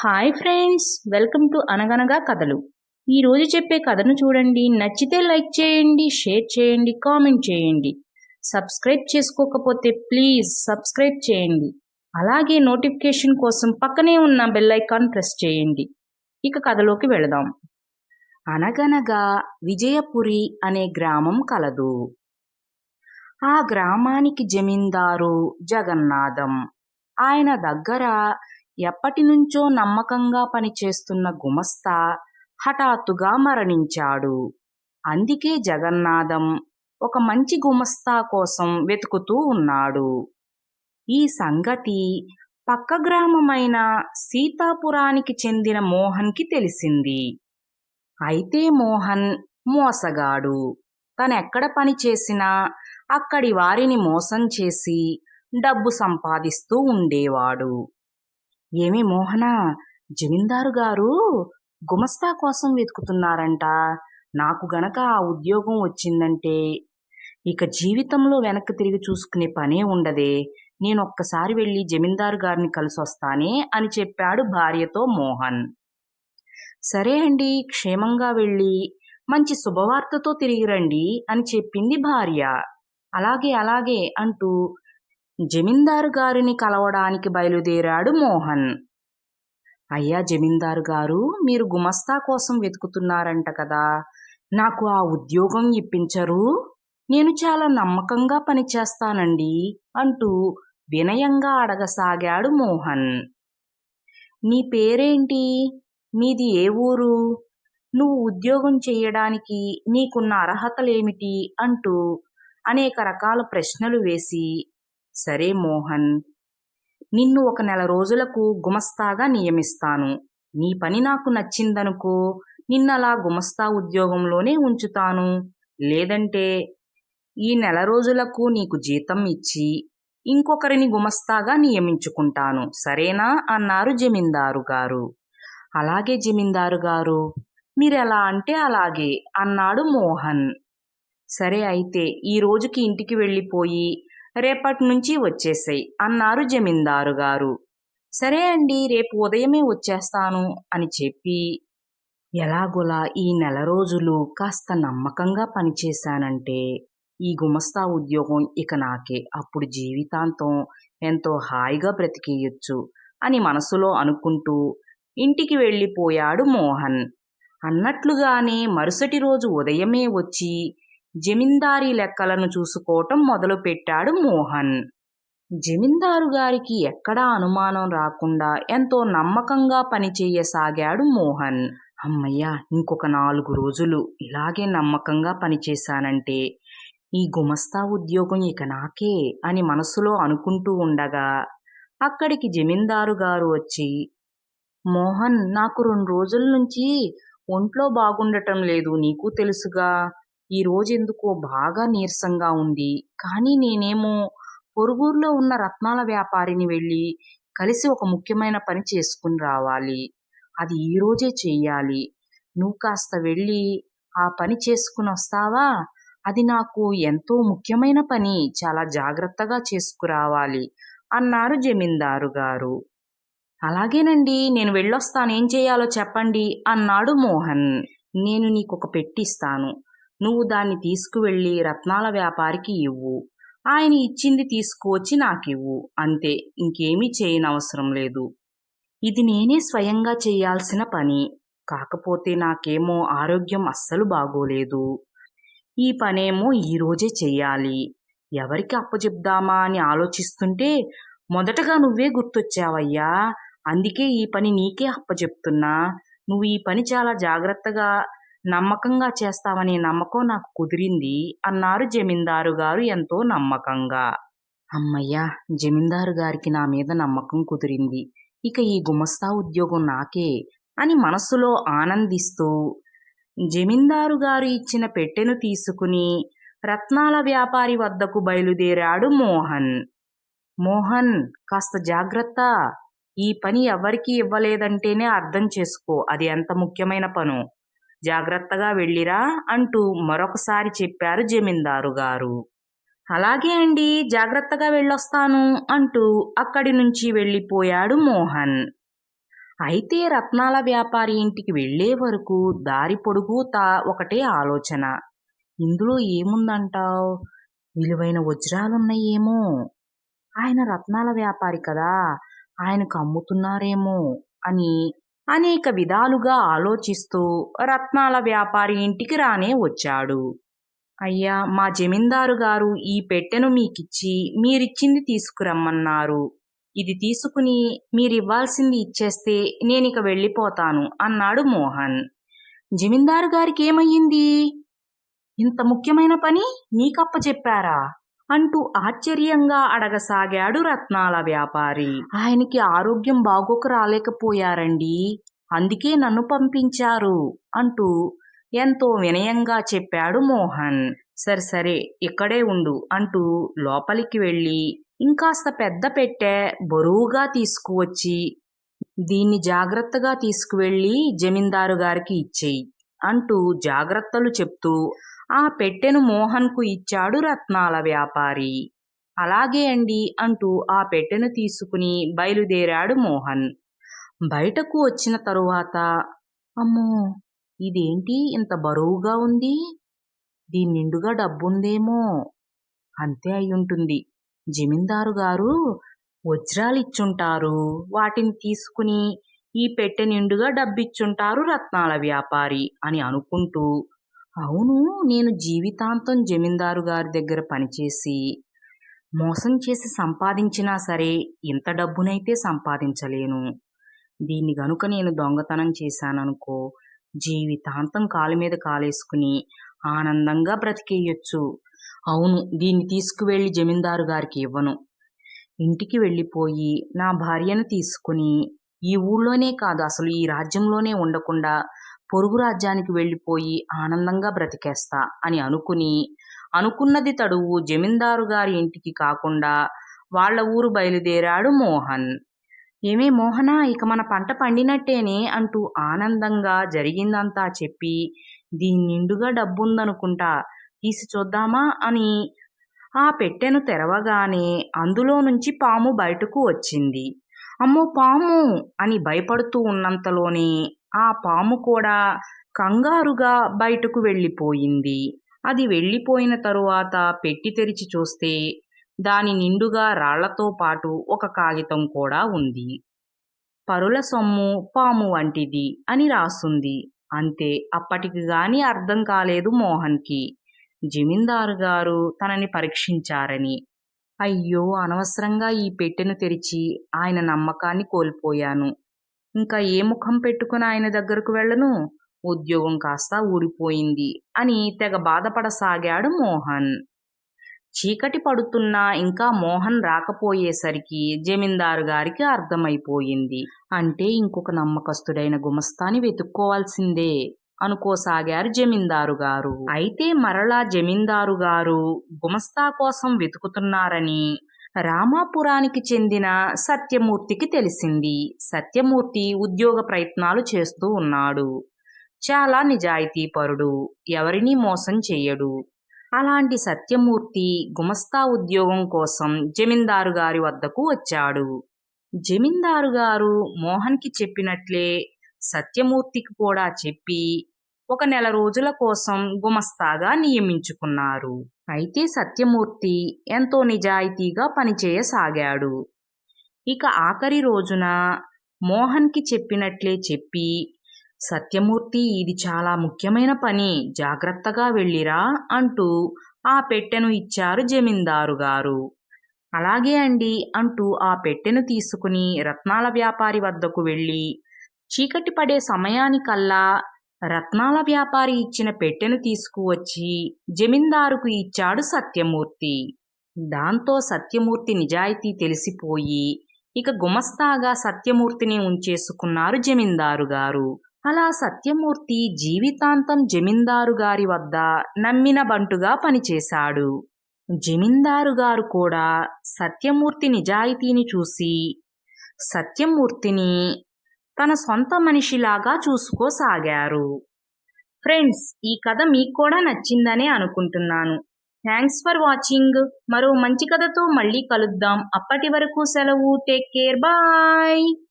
Hi friends welcome to అనగనగా కథలు ఈరోజు చెప్పే కథను చూడండి. నచ్చితే లైక్ చేయండి షేర్ చేయండి కామెంట్ చేయండి. సబ్స్క్రైబ్ చేసుకోకపోతే ప్లీజ్ సబ్స్క్రైబ్ చేయండి. అలాగే నోటిఫికేషన్ కోసం పక్కనే ఉన్న బెల్ ఐకాన్ ప్రెస్ చేయండి. ఇక కథలోకి వెళదాం. అనగనగా విజయపురి అనే గ్రామం కలదు. ఆ గ్రామానికి జమీందారు జగన్నాథం. ఆయన దగ్గర ఎప్పటి నుంచో నమ్మకంగా పనిచేస్తున్న గుమస్తా హఠాత్తుగా మరణించాడు. అందుకే జగన్నాథం ఒక మంచి గుమస్తా కోసం వెతుకుతూ ఉన్నాడు. ఈ సంగతి పక్క గ్రామమైన సీతాపురానికి చెందిన మోహన్కి తెలిసింది. అయితే మోహన్ మోసగాడు. తనెక్కడ పని చేసినా అక్కడి వారిని మోసం చేసి డబ్బు సంపాదిస్తూ ఉండేవాడు. ఏమి మోహన? జమీందారు గారు గుమస్తా కోసం వెతుకుతున్నారంట. నాకు గనక ఆ ఉద్యోగం వచ్చిందంటే ఇక జీవితంలో వెనక్కి తిరిగి చూసుకునే పనే ఉండదే. నేను ఒక్కసారి వెళ్ళి జమీందారు గారిని కలిసొస్తానే అని చెప్పాడు భార్యతో మోహన్. సరే అండి క్షేమంగా వెళ్ళి మంచి శుభవార్తతో తిరిగి రండి అని చెప్పింది భార్య. అలాగే అలాగే అంటూ జమీందారు గారిని కలవడానికి బయలుదేరాడు మోహన్. అయ్యా జమీందారు గారు మీరు గుమస్తా కోసం వెతుకుతున్నారంట కదా. నాకు ఆ ఉద్యోగం ఇప్పించరు? నేను చాలా నమ్మకంగా పనిచేస్తానండి అంటూ వినయంగా అడగసాగాడు మోహన్. నీ పేరేంటి? మీది ఏ ఊరు? నువ్వు ఉద్యోగం చెయ్యడానికి నీకున్న అర్హతలేమిటి? అంటూ అనేక రకాల ప్రశ్నలు వేసి సరే మోహన్. నిన్ను ఒక నెల రోజులకు గుమస్తాగా నియమిస్తాను. నీ పని నాకు నచ్చిందనుకో నిన్నలా గుమస్తా ఉద్యోగంలోనే ఉంచుతాను. లేదంటే ఈ నెల రోజులకు నీకు జీతం ఇచ్చి ఇంకొకరిని గుమస్తాగా నియమించుకుంటాను. సరేనా? అన్నారు జమీందారు గారు. అలాగే జమీందారు గారు. మీరెలా అంటే అలాగే అన్నాడు మోహన్. సరే అయితే ఈ రోజుకి ఇంటికి వెళ్ళిపోయి రేపటి నుంచి వచ్చేసాయి అన్నారు జమీందారు గారు. సరే అండి రేపు ఉదయమే వచ్చేస్తాను అని చెప్పి ఎలాగోలా ఈ నెల రోజులు కాస్త నమ్మకంగా పనిచేశానంటే ఈ గుమస్తా ఉద్యోగం ఇక నాకే అప్పుడు జీవితాంతం ఎంతో హాయిగా బ్రతికేయొచ్చు అని మనసులో అనుకుంటూ ఇంటికి వెళ్ళిపోయాడు మోహన్. అన్నట్లుగానే మరుసటి రోజు ఉదయమే వచ్చి జమీందారీ లెక్కలను చూసుకోవటం మొదలుపెట్టాడు మోహన్. జమీందారు గారికి ఎక్కడా అనుమానం రాకుండా ఎంతో నమ్మకంగా పనిచేయసాగాడు మోహన్. అమ్మయ్య ఇంకొక నాలుగు రోజులు ఇలాగే నమ్మకంగా పనిచేశానంటే ఈ గుమస్తా ఉద్యోగం ఇక నాకే అని మనసులో అనుకుంటూ ఉండగా అక్కడికి జమీందారు గారు వచ్చి మోహన్ నాకు రెండు రోజుల నుంచి ఒంట్లో బాగుండటం లేదు నీకు తెలుసుగా? ఈ రోజెందుకో బాగా నీరసంగా ఉంది. కానీ నేనేమో పొరుగురులో ఉన్న రత్నాల వ్యాపారిని వెళ్ళి కలిసి ఒక ముఖ్యమైన పని చేసుకుని రావాలి. అది ఈ రోజే చెయ్యాలి. నువ్వు కాస్త వెళ్ళి ఆ పని చేసుకుని వస్తావా? అది నాకు ఎంతో ముఖ్యమైన పని. చాలా జాగ్రత్తగా చేసుకురావాలి అన్నారు జమీందారు గారు. అలాగేనండి నేను వెళ్ళొస్తాను. ఏం చేయాలో చెప్పండి అన్నాడు మోహన్. నేను నీకు ఒక పెట్టిస్తాను. నువ్వు దాన్ని తీసుకువెళ్ళి రత్నాల వ్యాపారికి ఇవ్వు. ఆయన ఇచ్చింది తీసుకువచ్చి నాకివ్వు. అంతే ఇంకేమీ చేయనవసరం లేదు. ఇది నేనే స్వయంగా చేయాల్సిన పని. కాకపోతే నాకేమో ఆరోగ్యం అస్సలు బాగోలేదు. ఈ పనేమో ఈరోజే చెయ్యాలి. ఎవరికి అప్పచెప్దామా అని ఆలోచిస్తుంటే మొదటగా నువ్వే గుర్తొచ్చావయ్యా. అందుకే ఈ పని నీకే అప్పచెప్తున్నా నువ్వు ఈ పని చాలా జాగ్రత్తగా నమ్మకంగా చేస్తామనే నమ్మకం నాకు కుదిరింది అన్నారు జమీందారు గారు ఎంతో నమ్మకంగా. అమ్మయ్యా జమీందారు గారికి నా మీద నమ్మకం కుదిరింది. ఇక ఈ గుమస్తా ఉద్యోగం నాకే అని మనస్సులో ఆనందిస్తూ జమీందారు గారు ఇచ్చిన పెట్టెను తీసుకుని రత్నాల వ్యాపారి వద్దకు బయలుదేరాడు మోహన్. మోహన్ కాస్త జాగ్రత్త. ఈ పని ఎవరికీ ఇవ్వలేదంటేనే అర్థం చేసుకో. అది ఎంత ముఖ్యమైన పను? జాగ్రత్తగా వెళ్ళిరా అంటూ మరొకసారి చెప్పారు జమీందారు గారు. అలాగే అండి జాగ్రత్తగా వెళ్ళొస్తాను అంటూ అక్కడి నుంచి వెళ్ళిపోయాడు మోహన్. అయితే రత్నాల వ్యాపారి ఇంటికి వెళ్ళే వరకు దారి పొడుగుతా ఒకటే ఆలోచన. ఇందులో ఏముందంటావు? విలువైన వజ్రాలున్నాయేమో. ఆయన రత్నాల వ్యాపారి కదా ఆయనకు అమ్ముతున్నారేమో అని అనేక విధాలుగా ఆలోచిస్తూ రత్నాల వ్యాపారి ఇంటికి రానే వచ్చాడు. అయ్యా మా జమీందారు గారు ఈ పెట్టెను మీకిచ్చి మీరిచ్చింది తీసుకురమ్మన్నారు. ఇది తీసుకుని మీరివ్వాల్సింది ఇచ్చేస్తే నేనిక వెళ్ళిపోతాను అన్నాడు మోహన్. జమీందారు గారికి ఏమయ్యింది ఇంత ముఖ్యమైన పని నీకప్ప చెప్పారా అంటూ ఆశ్చర్యంగా అడగసాగాడు రత్నాల వ్యాపారి. ఆయనకి ఆరోగ్యం బాగోక రాలేకపోయారండి. అందుకే నన్ను పంపించారు అంటూ ఎంతో వినయంగా చెప్పాడు మోహన్. సరే సరే ఇక్కడే ఉండు అంటూ లోపలికి వెళ్ళి ఇంకాస్త పెద్ద పెట్టె బరువుగా తీసుకువచ్చి దీన్ని జాగ్రత్తగా తీసుకువెళ్ళి జమీందారు గారికి ఇచ్చేయి అంటూ జాగ్రత్తలు చెప్తూ ఆ పెట్టెను మోహన్కు ఇచ్చాడు రత్నాల వ్యాపారి. అలాగే అండి అంటూ ఆ పెట్టెను తీసుకుని బయలుదేరాడు మోహన్. బయటకు వచ్చిన తరువాత అమ్మో ఇదేంటి ఇంత బరువుగా ఉంది? దీని నిండుగా డబ్బుందేమో? అంతే అయ్యుంటుంది. జమీందారు గారు వజ్రాలిచ్చుంటారు. వాటిని తీసుకుని ఈ పెట్టె నిండుగా డబ్బిచ్చుంటారు రత్నాల వ్యాపారి అని అనుకుంటూ అవును నేను జీవితాంతం జమీందారు గారి దగ్గర పనిచేసి మోసం చేసి సంపాదించినా సరే ఇంత డబ్బునైతే సంపాదించలేను. దీన్ని గనుక నేను దొంగతనం చేశాననుకో జీవితాంతం కాలు మీద కాలేసుకుని ఆనందంగా బ్రతికేయొచ్చు. అవును దీన్ని తీసుకువెళ్ళి జమీందారు గారికి ఇవ్వను. ఇంటికి వెళ్ళిపోయి నా భార్యను తీసుకుని ఈ ఊళ్ళోనే కాదు అసలు ఈ రాజ్యంలోనే ఉండకుండా పొరుగు రాజ్యానికి వెళ్ళిపోయి ఆనందంగా బ్రతికేస్తా అని అనుకుని అనుకున్నది తడువు జమీందారు గారి ఇంటికి కాకుండా వాళ్ళ ఊరు బయలుదేరాడు మోహన్. ఏమే మోహన ఇక మన పంట పండినట్టేనే అంటూ ఆనందంగా జరిగిందంతా చెప్పి దీని నిండుగా డబ్బుందనుకుంటా తీసి చూద్దామా? అని ఆ పెట్టెను తెరవగానే అందులో నుంచి పాము బయటకు వచ్చింది. అమ్మో పాము! అని భయపడుతూ ఉన్నంతలోనే ఆ పాము కూడా కంగారుగా బయటకు వెళ్ళిపోయింది. అది వెళ్ళిపోయిన తరువాత పెట్టి తెరిచి చూస్తే దాని నిండుగా రాళ్ళతో పాటు ఒక కాగితం కూడా ఉంది. పరుల సొమ్ము పాము వంటిది అని రాసుంది. అంతే అప్పటికి గాని అర్థం కాలేదు మోహన్కి. జమీందారు గారు తనని పరీక్షించారని. అయ్యో అనవసరంగా ఈ పెట్టెను తెరిచి ఆయన నమ్మకాన్ని కోల్పోయాను. ఇంకా ఏ ముఖం పెట్టుకుని ఆయన దగ్గరకు వెళ్ళను? ఉద్యోగం కాస్త ఊడిపోయింది అని తెగ బాధపడసాగాడు మోహన్. చీకటి పడుతున్నా ఇంకా మోహన్ రాకపోయేసరికి జమీందారు గారికి అర్థమైపోయింది. అంటే ఇంకొక నమ్మకస్తుడైన గుమస్తాని వెతుక్కోవాల్సిందే అనుకోసాగారు జమీందారు గారు. అయితే మరలా జమీందారు గారు గుమస్తా కోసం వెతుకుతున్నారని రామాపురానికి చెందిన సత్యమూర్తికి తెలిసింది. సత్యమూర్తి ఉద్యోగ ప్రయత్నాలు చేస్తూ ఉన్నాడు. చాలా నిజాయితీపరుడు. ఎవరినీ మోసం చెయ్యడు. అలాంటి సత్యమూర్తి గుమస్తా ఉద్యోగం కోసం జమీందారు గారి వద్దకు వచ్చాడు. జమీందారు గారు మోహన్కి చెప్పినట్లే సత్యమూర్తికి కూడా చెప్పి ఒక నెల రోజుల కోసం గుమస్తాగా నియమించుకున్నారు. అయితే సత్యమూర్తి ఎంతో నిజాయితీగా పనిచేయసాగాడు. ఇక ఆఖరి రోజున మోహన్కి చెప్పినట్లే చెప్పి సత్యమూర్తి ఇది చాలా ముఖ్యమైన పని జాగ్రత్తగా వెళ్ళిరా అంటూ ఆ పెట్టెను ఇచ్చారు జమీందారు గారు. అలాగే అండి అంటూ ఆ పెట్టెను తీసుకుని రత్నాల వ్యాపారి వద్దకు వెళ్ళి చీకటి పడే సమయానికల్లా రత్నాల వ్యాపారి ఇచ్చిన పెట్టెను తీసుకువచ్చి జమీందారుకు ఇచ్చాడు సత్యమూర్తి. దాంతో సత్యమూర్తి నిజాయితీ తెలిసిపోయి ఇక గుమస్తాగా సత్యమూర్తిని ఉంచేసుకున్నారు జమీందారు గారు అలా సత్యమూర్తి జీవితాంతం జమీందారు గారి వద్ద నమ్మిన బంటుగా పనిచేశాడు. జమీందారు గారు కూడా సత్యమూర్తి నిజాయితీని చూసి సత్యమూర్తిని తన సొంత మనిషిలాగా చూసుకోసాగారు. ఫ్రెండ్స్ ఈ కథ మీకు కూడా నచ్చిందనే అనుకుంటున్నాను. Thanks for watching. మరో మంచి కథతో మళ్ళీ కలుద్దాం. అప్పటి వరకు సెలవు. Take care. బాయ్.